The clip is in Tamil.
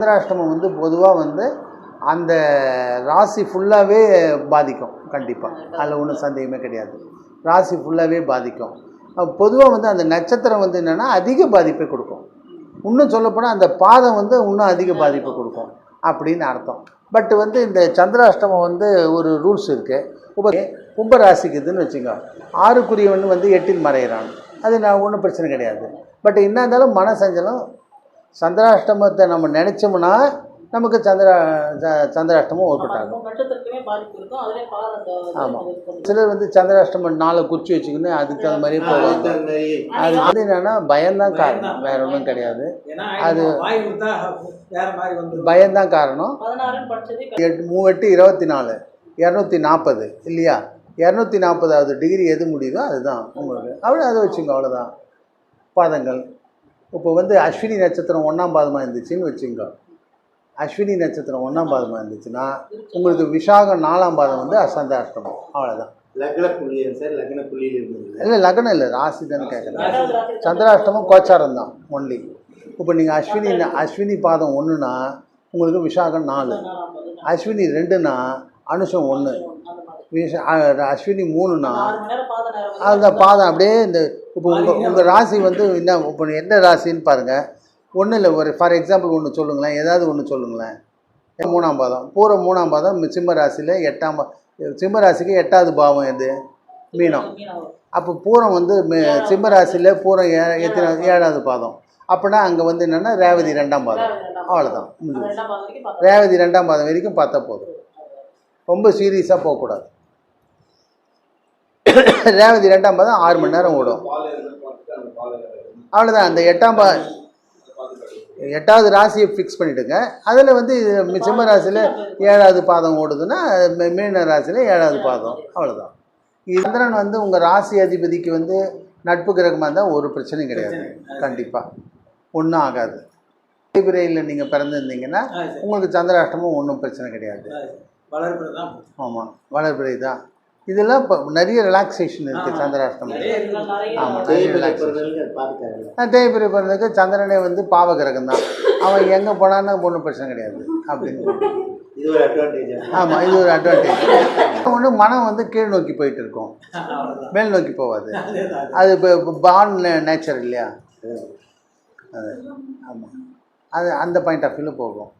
சந்திராஷ்டமம் வந்து பொதுவாக வந்து அந்த ராசி ஃபுல்லாகவே பாதிக்கும் கண்டிப்பாக அதில் ஒன்றும் சந்தேகமே கிடையாது. ராசி ஃபுல்லாகவே பாதிக்கும். பொதுவாக வந்து அந்த நட்சத்திரம் வந்து என்னென்னா அதிக பாதிப்பை கொடுக்கும். இன்னும் சொல்லப்போனால் அந்த பாதம் வந்து இன்னும் அதிக பாதிப்பை கொடுக்கும் அப்படின்னு அர்த்தம். பட் வந்து இந்த சந்திராஷ்டமம் வந்து ஒரு ரூல்ஸ் இருக்குது உப கும்பராசிக்குதுன்னு வச்சுங்க ஆறுக்குரியவன் வந்து எட்டில் மறையிறான். அது நான் ஒன்றும் பிரச்சனை கிடையாது. பட் என்ன இருந்தாலும் மன சஞ்சலம் சந்திராஷ்டமத்தை நம்ம நினச்சோம்னா நமக்கு சந்திரா ச- சந்திராஷ்டமம் ஒர்க் ஆகும் நட்சத்திரத்துக்குமே பாதிப்பு இருக்கும். அதுலேயே பால் அந்த ஆமாம். சிலர் வந்து சந்திராஷ்டமம் நாளை குறித்து வச்சுக்கின்னு அதுக்கு தகுந்த மாதிரியே போவாங்க. அது வந்து என்னன்னா பயம்தான் காரணம். வேற ஒன்றும் கிடையாது. அது- வாய் கொடுத்தா வேற மாதிரி வந்து பயம்தான் காரணம். எட்டு மூவெட்டு இருபத்தி நாலு இரநூத்தி நாற்பது இல்லையா? இரநூத்தி நாற்பதாவது டிகிரி எது முடியுதோ அதுதான் உங்களுக்கு. அவ்வளோ அதை வச்சுங்க அவ்வளோதான் பாதங்கள். இப்போ வந்து அஸ்வினி நட்சத்திரம் ஒன்றாம் பாதமாக இருந்துச்சுன்னு வச்சுங்க. அஸ்வினி நட்சத்திரம் ஒன்றாம் பாதமாக இருந்துச்சுன்னா உங்களுக்கு விசாகம் நாலாம் பாதம் வந்து அசந்த அஷ்டமம். அவ்வளோதான் லக்ன புள்ளியன் சார் லக்ன புள்ளியில் இருந்தது. இல்லை லக்னம் இல்லை ராசி தானே கேட்குறேன் சந்திராஷ்டமம் கோச்சாரம் தான் ஒன்லி இப்போ நீங்கள் அஸ்வினி அஸ்வினி பாதம் ஒன்றுனா உங்களுக்கு விசாகம் நாலு. அஸ்வினி ரெண்டுனா அனுஷம் ஒன்று அஸ்வினி மூணுனா அந்த பாதம் அப்படியே இந்த இப்போ உங்கள் உங்கள் ராசி வந்து என்ன இப்போ என்ன ராசின்னு பாருங்கள் ஒன்றும் இல்லை ஒரு ஃபார் எக்ஸாம்பிள் ஒன்று சொல்லுங்களேன். ஏதாவது ஒன்று சொல்லுங்களேன். மூணாம் பாதம். பூர மூணாம் பாதம் சிம்ம ராசியில் எட்டாம் சிம்ம ராசிக்கு எட்டாவது பாவம் எது? மீனம். அப்போ பூரம் வந்து சிம்ம ராசியில் பூரம் ஏ எத்தனை ஏழாவது பாதம். அப்படின்னா அங்கே வந்து என்னென்னா ரேவதி ரெண்டாம் பாதம். அவ்வளோதான் ரேவதி ரெண்டாம் பாதம் வரைக்கும் பார்த்தா போதும். ரொம்ப சீரியஸாக போகக்கூடாது. ரேவதி ரெண்டாம் பாதம் ஆறு மணி நேரம் ஓடும். அவ்வளோதான் அந்த எட்டாம் பா எட்டாவது ராசியை ஃபிக்ஸ் பண்ணிவிடுங்க அதில் வந்து சிம்ம ராசியில் ஏழாவது பாதம் ஓடுதுன்னா மீன ராசியில் ஏழாவது பாதம். அவ்வளோதான் சந்திரன் வந்து உங்கள் ராசி அதிபதிக்கு வந்து நட்பு கிரகமாக இருந்தால் ஒரு பிரச்சனையும் கிடையாது. கண்டிப்பாக ஒன்றும் ஆகாது. தேய்பிரையில் நீங்கள் பிறந்திருந்தீங்கன்னா உங்களுக்கு சந்திராஷ்டமும் ஒன்றும் பிரச்சனை கிடையாது. ஆமாம் வளர்பிறை தான். இதெல்லாம் இப்போ நிறைய ரிலாக்ஸேஷன் இருக்குது. நிறைய ஆமாம் நிறைய ரிலாக்ஸேஷன் தேய்பிரை பிறந்ததுக்கு சந்திரனே வந்து பாவ கிரகம் தான் அவன் எங்கே போனான்னு ஒன்றும் பிரச்சனை கிடையாது அப்படின்னு. இது ஒரு அட்வான்டேஜ் ஆமாம் இது ஒரு அட்வான்டேஜ் ஒன்று மனம் வந்து கீழ் நோக்கி போயிட்டு இருக்கும். மேல் நோக்கி போகாது. அது இப்போ பான் நேச்சர் இல்லையா? அது ஆமாம் அது அந்த பாயிண்ட் ஆஃப் வியூவில் போகும்.